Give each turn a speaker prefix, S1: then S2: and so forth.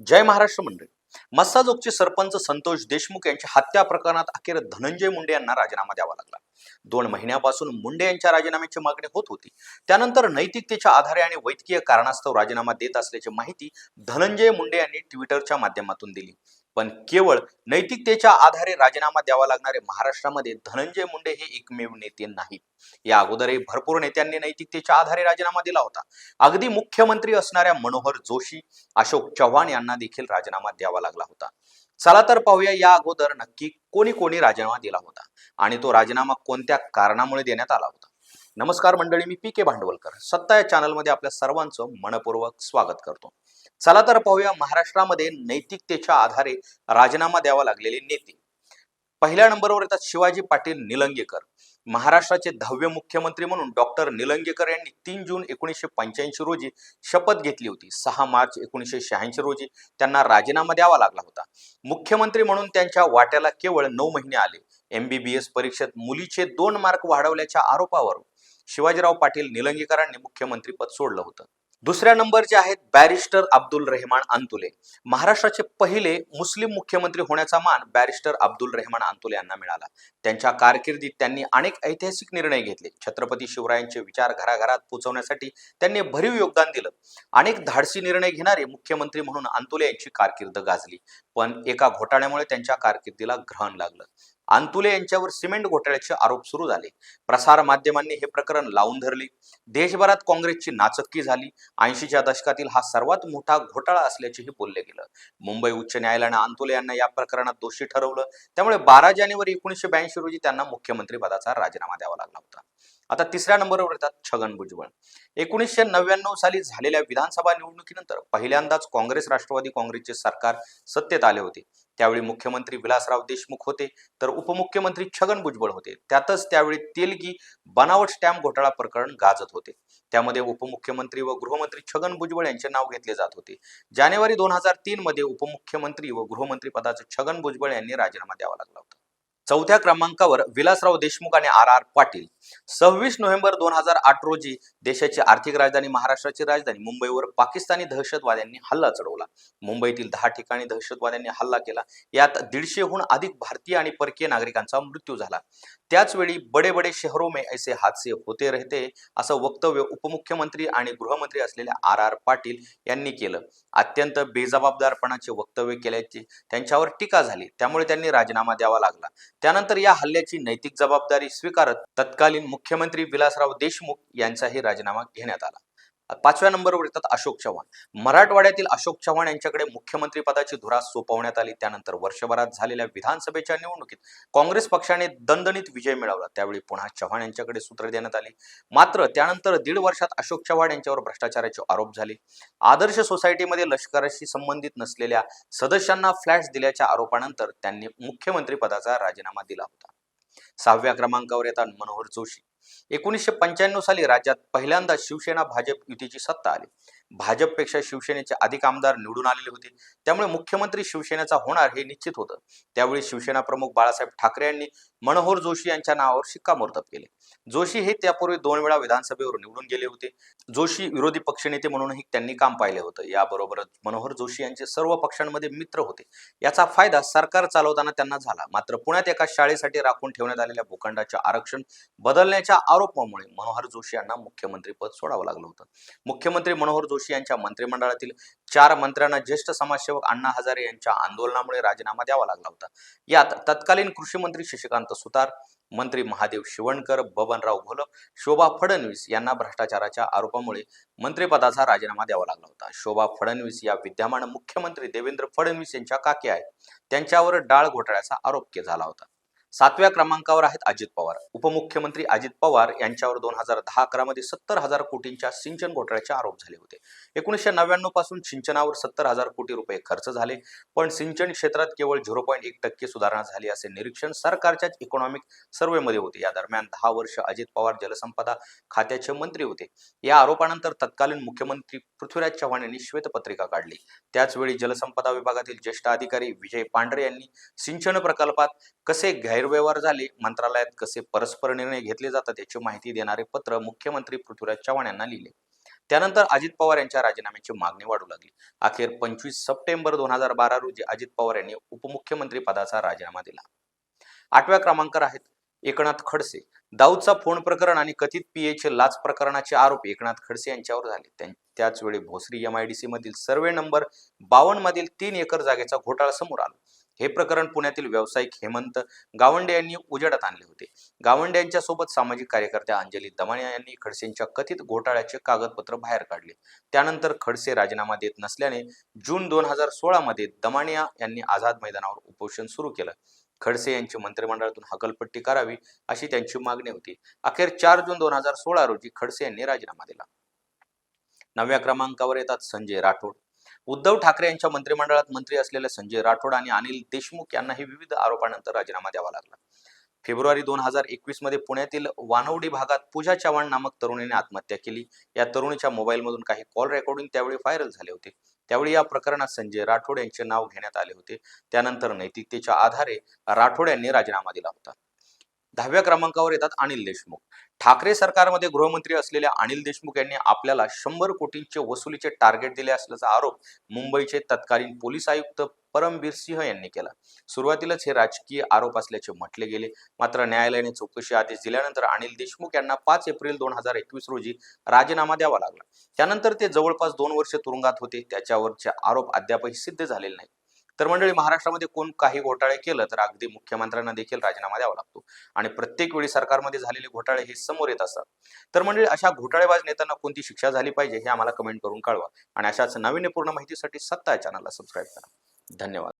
S1: जय महाराष्ट्र मंडळी. मस्साजोगचे सरपंच संतोष देशमुख यांच्या हत्या प्रकरणात अखेर धनंजय मुंडे यांना राजीनामा द्यावा लागला. दोन महिन्यापासून मुंडे यांच्या राजीनाम्याची मागणी होत होती. त्यानंतर नैतिकतेच्या आधारे आणि वैद्यकीय कारणास्तव राजीनामा देत असल्याची माहिती धनंजय मुंडे यांनी ट्विटरच्या माध्यमातून दिली. पण केवळ नैतिकतेच्या आधारे राजीनामा द्यावा लागणारे महाराष्ट्रामध्ये धनंजय मुंडे हे एकमेव नेते नाहीत. या अगोदरही भरपूर नेत्यांनी नैतिकतेच्या आधारे राजीनामा दिला होता. अगदी मुख्यमंत्री असणाऱ्या मनोहर जोशी अशोक चव्हाण यांना देखील राजीनामा द्यावा लागला होता. चला तर पाहूया या अगोदर नक्की कोणी कोणी राजीनामा दिला होता आणि तो राजीनामा कोणत्या कारणामुळे देण्यात आला होता. नमस्कार मंडळी मी पी के भांडवलकर. सत्ता या चॅनलमध्ये आपल्या सर्वांचं मनपूर्वक स्वागत करतो. चला तर पाहूया महाराष्ट्रामध्ये नैतिकतेच्या आधारे राजीनामा द्यावा लागलेले नेते. पहिल्या नंबरवर येतात शिवाजी पाटील निलंगेकर. महाराष्ट्राचे दहावे मुख्यमंत्री म्हणून डॉक्टर निलंगेकर यांनी तीन जून एकोणीसशे पंच्याऐंशी रोजी शपथ घेतली होती. सहा मार्च एकोणीसशे शहाऐंशी रोजी त्यांना राजीनामा द्यावा लागला होता. मुख्यमंत्री म्हणून त्यांच्या वाट्याला केवळ नऊ महिने आले. एमबीबीएस परीक्षेत मुलीचे दोन मार्क वाढवल्याच्या आरोपावर शिवाजीराव पाटील निलंगेकरांनी मुख्यमंत्रीपद सोडलं होतं. दुसऱ्या नंबरचे आहेत बॅरिस्टर अब्दुल रेहमान अंतुले. महाराष्ट्राचे पहिले मुस्लिम मुख्यमंत्री होण्याचा मान बॅरिस्टर अब्दुल रेहमान अंतुले यांना मिळाला. त्यांच्या कारकिर्दीत त्यांनी अनेक ऐतिहासिक निर्णय घेतले. छत्रपती शिवरायांचे विचार घराघरात पोहोचवण्यासाठी त्यांनी भरीव योगदान दिलं. अनेक धाडसी निर्णय घेणारे मुख्यमंत्री म्हणून अंतुले यांची कारकीर्द गाजली. पण एका घोटाळ्यामुळे त्यांच्या कारकिर्दीला ग्रहण लागलं. अंतुले यांच्यावर सिमेंट घोटाळ्याचे आरोप सुरू झाले. प्रसार माध्यमांनी हे प्रकरण लावून धरले. देशभरात काँग्रेसची नाचक्की झाली. ऐंशीच्या दशकातील हा सर्वात मोठा घोटाळा असल्याचेही बोलले गेलं. मुंबई उच्च न्यायालयानं अंतुले यांना या प्रकरणात दोषी ठरवलं. त्यामुळे बारा जानेवारी एकोणीसशे ब्याऐंशी रोजी त्यांना मुख्यमंत्री पदाचा राजीनामा द्यावा लागला होता. आता तिसऱ्या नंबरवर येतात छगन भुजबळ. एकोणीसशे नव्याण्णव साली झालेल्या विधानसभा निवडणुकीनंतर पहिल्यांदाच काँग्रेस राष्ट्रवादी काँग्रेसचे सरकार सत्तेत आले होते. त्यावेळी मुख्यमंत्री विलासराव देशमुख होते तर उपमुख्यमंत्री छगन भुजबळ होते. त्यातच त्यावेळी तेलगी बनावट स्टॅम्प घोटाळा प्रकरण गाजत होते. त्यामध्ये उपमुख्यमंत्री व गृहमंत्री छगन भुजबळ यांचे नाव घेतले जात होते. जानेवारी दोन हजार तीन मध्ये उपमुख्यमंत्री व गृहमंत्री पदाचे छगन भुजबळ यांनी राजीनामा द्यावा लागला होता. चौथ्या क्रमांकावर विलासराव देशमुख आणि आर आर पाटील. सव्वीस नोव्हेंबर दोन हजार आठ रोजी देशाची आर्थिक राजधानी महाराष्ट्राची राजधानी मुंबईवर पाकिस्तानी दहशतवाद्यांनी हल्ला चढवला. मुंबईतील दहा ठिकाणी दहशतवाद्यांनी हल्ला केला. यात दीडशेहून अधिक भारतीय आणि परकीय नागरिकांचा मृत्यू झाला. त्याचवेळी बडे बडे शहरो में ऐसे हादसे होते रहते असं वक्तव्य उपमुख्यमंत्री आणि गृहमंत्री असलेल्या आर आर पाटील यांनी केलं. अत्यंत बेजबाबदारपणाचे वक्तव्य केल्याची त्यांच्यावर टीका झाली. त्यामुळे त्यांनी राजीनामा द्यावा लागला. त्यानंतर या हल्ल्याची नैतिक जबाबदारी स्वीकारत तत्कालीन मुख्यमंत्री विलासराव देशमुख यांचाही राजीनामा घेण्यात आला. पाचव्या नंबरवर येतात अशोक चव्हाण. मराठवाड्यातील अशोक चव्हाण यांच्याकडे मुख्यमंत्री पदाची धुरा सोपवण्यात आली. त्यानंतर वर्षभरात झालेल्या विधानसभेच्या निवडणुकीत काँग्रेस पक्षाने दणदणीत विजय मिळवला. त्यावेळी पुन्हा चव्हाण यांच्याकडे सूत्र देण्यात आली. मात्र त्यानंतर दीड वर्षात अशोक चव्हाण यांच्यावर भ्रष्टाचाराचे आरोप झाले. आदर्श सोसायटीमध्ये लष्कराशी संबंधित नसलेल्या सदस्यांना फ्लॅट्स दिल्याच्या आरोपानंतर त्यांनी मुख्यमंत्री पदाचा राजीनामा दिला होता. सहाव्या क्रमांकावर येतात मनोहर जोशी. एकोणीसशे पंच्याण्णव साली राज्यात पहिल्यांदा शिवसेना भाजप युतीची सत्ता आली. भाजपपेक्षा शिवसेनेचे अधिक आमदार निवडून आलेले होते. त्यामुळे मुख्यमंत्री शिवसेनेचा होणार हे निश्चित होतं. त्यावेळी शिवसेना प्रमुख बाळासाहेब ठाकरे यांनी मनोहर जोशी यांच्या नावावर शिक्कामोर्तब केले. जोशी हे त्यापूर्वी दोन वेळा विधानसभेवर निवडून गेले होते. जोशी विरोधी पक्षनेते म्हणूनही त्यांनी काम पाहिले होतं. याबरोबरच मनोहर जोशी यांचे सर्व पक्षांमध्ये मित्र होते. याचा फायदा सरकार चालवताना त्यांना झाला. मात्र पुण्यात एका शाळेसाठी राखून ठेवण्यात आलेल्या भूखंडाचे आरक्षण बदलण्याच्या आरोपामुळे मनोहर जोशी यांना मुख्यमंत्रीपद सोडावं लागलं होतं. मुख्यमंत्री मनोहर जोशी यांच्या मंत्रिमंडळातील चार मंत्र्यांना ज्येष्ठ समाजसेवक अण्णा हजारे यांच्या आंदोलनामुळे राजीनामा द्यावा लागला होता. यात तत्कालीन कृषी मंत्री शशिकांत सुतार मंत्री महादेव शिवणकर बबनराव घोलप शोभा फडणवीस यांना भ्रष्टाचाराच्या आरोपामुळे मंत्रिपदाचा राजीनामा द्यावा लागला होता. शोभा फडणवीस या विद्यमान मुख्यमंत्री देवेंद्र फडणवीस यांच्या काकी आहेत. त्यांच्यावर डाळ घोटाळ्याचा आरोप झाला होता. सातव्या क्रमांकावर आहेत अजित पवार. उपमुख्यमंत्री अजित पवार यांच्यावर दोन हजार दहा अकरामध्ये सत्तर हजार कोटींच्या सिंचन घोटाळ्याचे आरोप झाले होते. एकोणीसशे नव्याण्णवपासून सिंचनावर सत्तर हजार कोटी रुपये खर्च झाले पण सिंचन क्षेत्रात केवळ झिरो पॉईंट एक टक्के सुधारणा झाली असे निरीक्षण सरकारच्याच इकॉनॉमिक सर्व्हेमध्ये होते. या दरम्यान दहा वर्ष अजित पवार जलसंपदा खात्याचे मंत्री होते. या आरोपानंतर तत्कालीन मुख्यमंत्री पृथ्वीराज चव्हाण यांनी श्वेतपत्रिका काढली. त्याचवेळी जलसंपदा विभागातील ज्येष्ठ अधिकारी विजय पांढरे यांनी सिंचन प्रकल्पात कसे गैरव्यवहार झाले मंत्रालयात कसे परस्पर निर्णय घेतले जातात याची माहिती देणारे पत्र मुख्यमंत्री पृथ्वीराज चव्हाण यांना लिहिले. त्यानंतर अजित पवार यांच्या राजीनाम्याची मागणी वाढू लागली. अखेर पंचवीस सप्टेंबर दोन हजार बारा रोजी अजित पवार यांनी उपमुख्यमंत्री पदाचा राजीनामा दिला. आठव्या क्रमांकावर आहेत एकनाथ खडसे. दाऊदचा फोन प्रकरण आणि कथित पीएचे लाच प्रकरणाचे आरोप एकनाथ खडसे यांच्यावर झाले. त्यां- त्याच वेळी भोसरी एमआयडीसी मधील सर्वे नंबर बावन्न मधील तीन एकर जागेचा घोटाळा समोर आला. हे प्रकरण पुण्यातील व्यावसायिक हेमंत गावंडे यांनी उजेडात आणले होते. गावंडे यांच्या सोबत सामाजिक कार्यकर्त्या अंजली दमानिया यांनी खडसेंच्या कथित घोटाळ्याचे कागदपत्र बाहेर काढले. त्यानंतर खडसे राजीनामा देत नसल्याने जून दोन हजार सोळा मध्ये दमानिया यांनी आझाद मैदानावर उपोषण सुरू केलं. खडसे यांची मंत्रिमंडळातून हकलपट्टी करावी अशी त्यांची मागणी होती. अखेर चार जून दोन हजार सोळा रोजी खडसे यांनी राजीनामा दिला. नवव्या क्रमांकावर येतात संजय राठोड. उद्धव ठाकरे यांच्या मंत्रिमंडळात मंत्री असलेले संजय राठोड आणि अनिल देशमुख यांनाही विविध आरोपानंतर राजीनामा द्यावा लागला. फेब्रुवारी दोन हजार एकवीसमध्ये पुण्यातील वानवडी भागात पूजा चव्हाण नामक तरुणीने आत्महत्या केली. या तरुणीच्या मोबाईलमधून काही कॉल रेकॉर्डिंग त्यावेळी व्हायरल झाले होते. त्यावेळी या प्रकरणात संजय राठोड यांचे नाव घेण्यात आले होते. त्यानंतर नैतिकतेच्या आधारे राठोड यांनी राजीनामा दिला होता. दहाव्या क्रमांकावर येतात अनिल देशमुख. ठाकरे सरकारमध्ये गृहमंत्री असलेल्या अनिल देशमुख यांनी आपल्याला शंभर कोटींचे वसुलीचे टार्गेट दिले असल्याचा आरोप मुंबईचे तत्कालीन पोलीस आयुक्त परमबीर सिंह यांनी केला. सुरुवातीलाच हे राजकीय आरोप असल्याचे म्हटले गेले. मात्र न्यायालयाने चौकशी आदेश दिल्यानंतर अनिल देशमुख यांना पाच एप्रिल दोन हजार एकवीस रोजी राजीनामा द्यावा लागला. त्यानंतर ते जवळपास दोन वर्ष तुरुंगात होते. त्याच्यावरचे आरोप अद्यापही सिद्ध झालेले नाही तर मंडळी महाराष्ट्रामध्ये कोण काही घोटाळे केलं तर अगदी मुख्यमंत्र्यांना देखील राजीनामा द्यावा लागतो. आणि प्रत्येक वेळी सरकारमध्ये झालेले घोटाळे हे समोर येत असतात. तर मंडळी अशा घोटाळेबाज नेत्यांना कोणती शिक्षा झाली पाहिजे हे आम्हाला कमेंट करून कळवा. आणि अशाच नाविन्यपूर्ण माहितीसाठी सत्ता चॅनलला सबस्क्राईब करा. धन्यवाद.